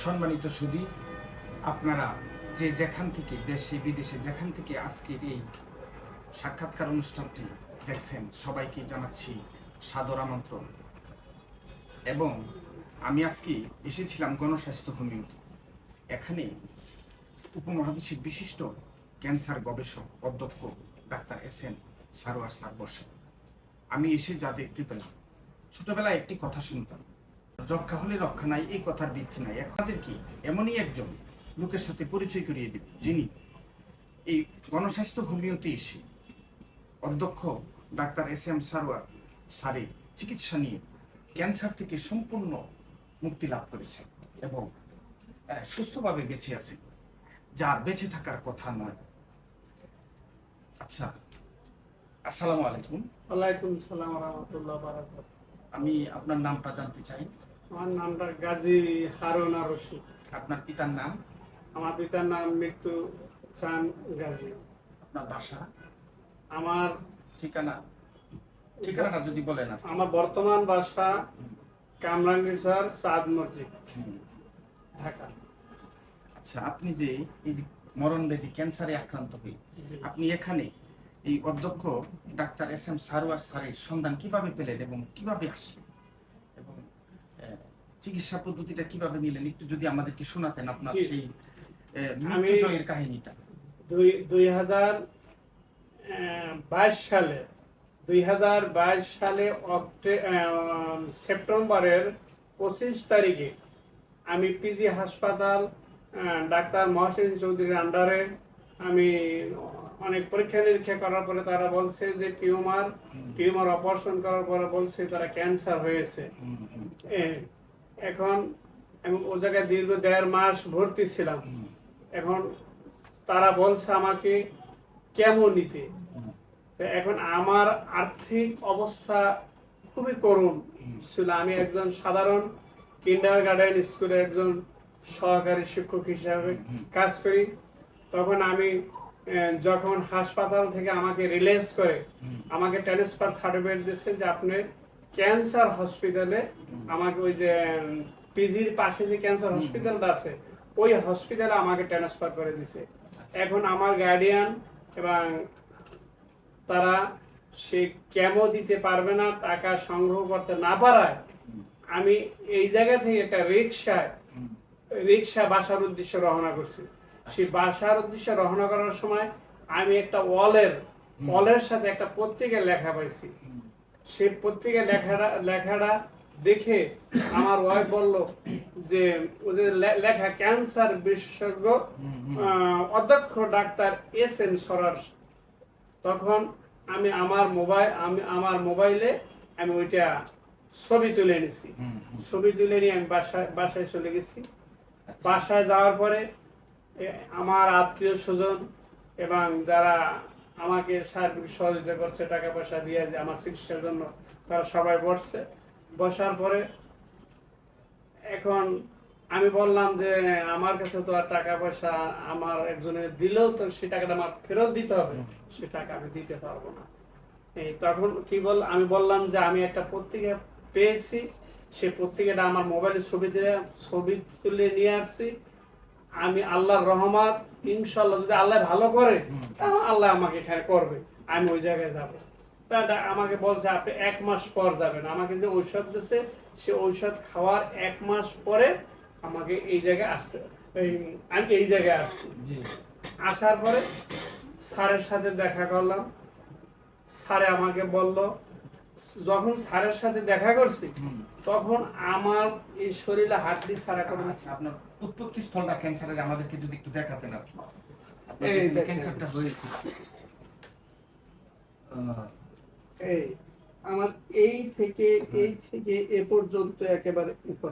সম্মানিত সুদী, আপনারা যে যেখান থেকে দেশে, বিদেশে যেখান থেকে আজকের এই সাক্ষাৎকার অনুষ্ঠানটি দেখছেন, সবাইকে জানাচ্ছি সাদর আমন্ত্রণ। এবং আমি আজকে এসেছিলাম গণস্বাস্থ্য হোমিওতে এখানে উপমহাদেশের বিশিষ্ট ক্যান্সার গবেষক অধ্যক্ষ doctor S N Sarwar sir বসে। আমি এসে যা দেখতে পেলাম, ছোটবেলায় একটি কথা শুনতাম। যক্ষা হলে রক্ষা নাই এই কথার বৃদ্ধি নাই। আপনাদের কি? এমনই একজন লোকের সাথে পরিচয় করিয়ে দেব যিনি এই গণস্বাস্থ্য হোমিওতে এসে অধ্যক্ষ ডাক্তার এস এম সারোয়ার সারে চিকিৎসা নিয়ে ক্যান্সার থেকে সম্পূর্ণ মুক্তি লাভ করেছে এবং সুস্থভাবে বেঁচে আছে যার বেঁচে থাকার কথা নয়। আচ্ছা আসসালামু আলাইকুম। ওয়ালাইকুম সালাম রহমতুল্লাহ আমি আপনার নামটা জানতে চাই। আমার নামটা গাজী হারুনা রশিদ। আপনার পিতার নাম? আমার পিতার নাম মৃত্যু চান গাজী। আপনার বাসা আমার ঠিকানা? ঠিকানাটা যদি বলেন আমার বর্তমান বাসা কামরাঙ্গীরচর চাঁদ মসজিদ ঢাকা। আচ্ছা আপনি যে এই যে মরণব্যাধি ক্যান্সারে আক্রান্ত হয়ে জি। আপনি এখানে এই অধ্যক্ষ ডাক্তার এস এম সারোয়ার স্যারের সন্ধান কীভাবে পেলেন এবং কীভাবে আসলেন? চিকিৎসা পদ্ধতিটা কীভাবে নিলেন? একটু যদি আমাদেরকে শোনাতেন আপনার। সেই মৃত্যুজয়ের কাহিনীটা। দুই দুই হাজার বাইশ সালে দুই হাজার বাইশ সালে অক্টে সেপ্টেম্বরের পঁচিশ তারিখে আমি পিজি হাসপাতাল ডাক্তার মহসিন চৌধুরীর আন্ডারে আমি অনেক পরীক্ষা নিরীক্ষা করার পরে তারা বলছে যে টিউমার টিউমার অপারেশন করার পরে বলছে তারা ক্যান্সার হয়েছে। এখন আমি ও জায়গায় দীর্ঘ দেড় মাস ভর্তি ছিলাম। এখন তারা বলছে আমাকে কেমন নিতে? এখন আমার আর্থিক অবস্থা খুবই করুণ ছিল। আমি একজন সাধারণ কিন্ডার গার্ডেন স্কুলে একজন সহকারী শিক্ষক হিসাবে কাজ করি। তখন আমি যখন হাসপাতাল থেকে আমাকে রিলিজ করে আমাকে ট্রান্সফার সার্টিফিকেট দিচ্ছে যে আপনি ক্যান্সার হসপিটালে আমাকে ওই যে পিজির পাশে যে ক্যান্সার হসপিটালটা আছে ওই হসপিটালে আমাকে ট্রান্সফার করে দিছে। এখন আমার গার্ডিয়ান এবং তারা সে কেমো দিতে পারবে না টাকা সংগ্রহ করতে না পারায় আমি এই জায়গা থেকে একটা রিক্সায় রিক্সা বাসার উদ্দেশ্যে রওনা করছি। সেই বাসার উদ্দেশ্যে রওনা করার সময় আমি একটা ওয়ালের ওয়ালের সাথে একটা পত্রিকায় লেখা পাইছি। সেই পত্রিকায় লেখাটা লেখাটা দেখে আমার ওয়াইফ বলল যে ওদের লেখা ক্যান্সার বিশেষজ্ঞ অধ্যক্ষ ডাক্তার এস এম সরার। তখন আমি আমার মোবাইল আমি আমার মোবাইলে আমি ওইটা ছবি তুলে নিছি হুম, হুম। ছবি তুলে নিয়ে আমি বাসায় বাসায় চলে গেছি। বাসায় যাওয়ার পরে আমার আত্মীয় স্বজন এবং যারা আমাকে সার্বিক সহযোগিতা করছে টাকা পয়সা দিয়ে যে আমার চিকিৎসার জন্য তারা সবাই বসছে। বসার পরে এখন আমি বললাম যে আমার কাছে তো আর টাকা পয়সা আমার একজনের দিলেও তো সেই টাকাটা আমার ফেরত দিতে হবে। সে টাকা আমি দিতে পারব না। এই তখন কি বল আমি বললাম যে আমি একটা পত্রিকা পেয়েছি। সে পত্রিকাটা আমার মোবাইলে ছবি দিয়ে ছবি তুলে নিয়ে আসছি। আমি আল্লাহর রহমত ইনশাল্লাহ যদি আল্লাহ ভালো করে তাহলে আল্লাহ আমাকে এখানে করবে। আমি ওই জায়গায় যাব। তা আমাকে বলছে আপনি এক মাস পর যাবেন। আমাকে যে ঔষধ দিছে সে ঔষধ খাওয়ার এক মাস পরে আমাকে এই জায়গায় আসতে আমি এই জায়গায় আসছি। জি। আসার পরে স্যারের সাথে দেখা করলাম। স্যারে আমাকে বলল যখন স্যারের সাথে দেখা করছি তখন আমার এই শরীরে হাড্ডি ছাড়া করে আচ্ছা আপনার উৎপত্তি স্থলটা ক্যান্সারের আমাদেরকে যদি একটু দেখাতেন এই ক্যান্সারটা হয়েছে। এই আমার এই থেকে এই থেকে এ পর্যন্ত একেবারে উপর।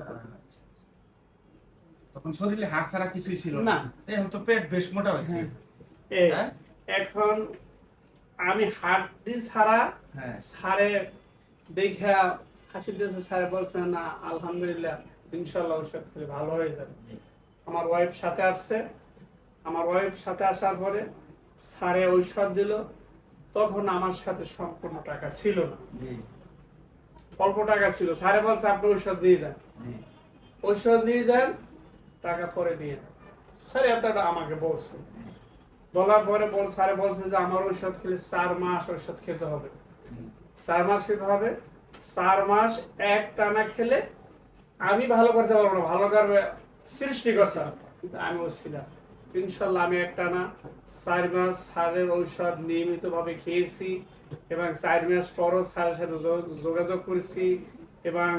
তখন শরীরে হাড় ছাড়া কিছুই ছিল না। এখন তো পেট বেশ মোটা হয়েছে। এই হ্যাঁ? এখন আমি হাড্ডি ছাড়া হ্যাঁ। স্যারে দেখা হাসি দিয়েছে স্যার বলছে না আলহামদুলিল্লাহ ইনশাল্লাহ ওষুধ খেলে ভালো হয়ে যাবে। আমার ওয়াইফ সাথে আসছে। আমার ওয়াইফ সাথে আসার পরে স্যারে ঔষধ দিল। তখন আমার সাথে সম্পূর্ণ টাকা ছিল না। জি। অল্প টাকা ছিল। স্যারে বলছে আপনি ঔষধ দিয়ে যান। ঔষধ দিয়ে যান টাকা পরে দিয়ে স্যার এতটা আমাকে বলছে। বলার পরে বল, স্যারে বলছে যে আমার ঔষধ খেলে চার মাস ঔষধ খেতে হবে। চার মাস খেতে হবে। চার মাস এক টানা খেলে আমি ভালো করতে পারব না, ভালো করবে সৃষ্টিকর্তা কিন্তু আমি ছিলাম ইনশাল্লাহ আমি একটা না চার মাস সারের ঔষধ নিয়মিত ভাবে খেয়েছি এবং চার মাস পরও স্যারের সাথে যোগাযোগ করেছি এবং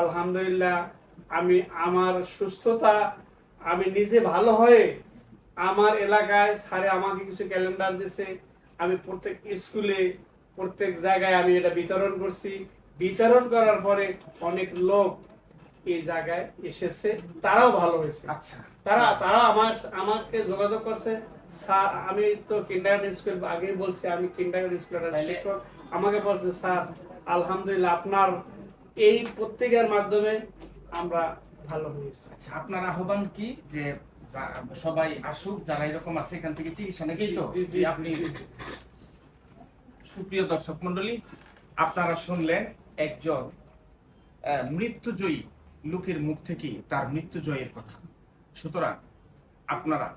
আলহামদুলিল্লাহ আমি আমার সুস্থতা আমি নিজে ভালো হয়ে আমার এলাকায় স্যারে আমাকে কিছু ক্যালেন্ডার দিছে। আমি প্রত্যেক স্কুলে প্রত্যেক জায়গায় আমি এটা বিতরণ করছি। বিতরণ করার পরে অনেক লোক এই জায়গায় এসেছে। তারাও ভালো হয়েছে। আচ্ছা। তারা তারা আমার আমাকে যোগাযোগ করছে। স্যার আমি তো কিন্ডারগার্টেন স্কুল আগেই বলছি আমি কিন্ডারগার্টেন স্কুলের শিক্ষক। আমাকে বলছে স্যার আলহামদুলিল্লাহ আপনার এই পত্রিকার মাধ্যমে আমরা ভালো হয়েছি। আচ্ছা আপনার আহ্বান কি যা- সবাই আসুক যারা এরকম আছে এখান থেকে চিকিৎসা নাকি তো আপনি। সুপ্রিয় দর্শক মন্ডলী আপনারা শুনলেন একজন মৃত্যুজয়ী লোকের মুখ থেকে তার মৃত্যুজয়ের কথা সুতরাং আপনারা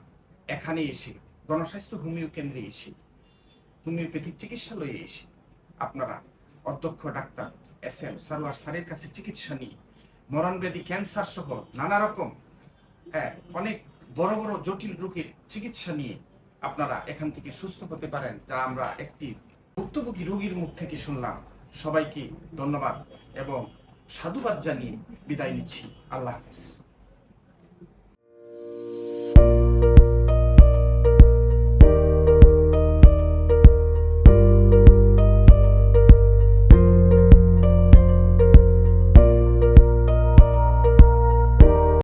এখানে এসে গণস্বাস্থ্য হোমিও কেন্দ্রে এসে হোমিওপ্যাথিক চিকিৎসালয়ে এসে আপনারা অধ্যক্ষ ডাক্তার এস এম সারোয়ার স্যারের কাছে চিকিৎসা নিয়ে মরণব্যাধি ক্যান্সার সহ নানা রকম হ্যাঁ অনেক বড় বড় জটিল রোগের চিকিৎসা নিয়ে আপনারা এখান থেকে সুস্থ হতে পারেন। যা আমরা একটি ভুক্তভোগী রোগীর মুখ থেকে শুনলাম। সবাইকে ধন্যবাদ এবং সাধুবাদ জানিয়ে বিদায় নিচ্ছি। আল্লাহ হাফেজ।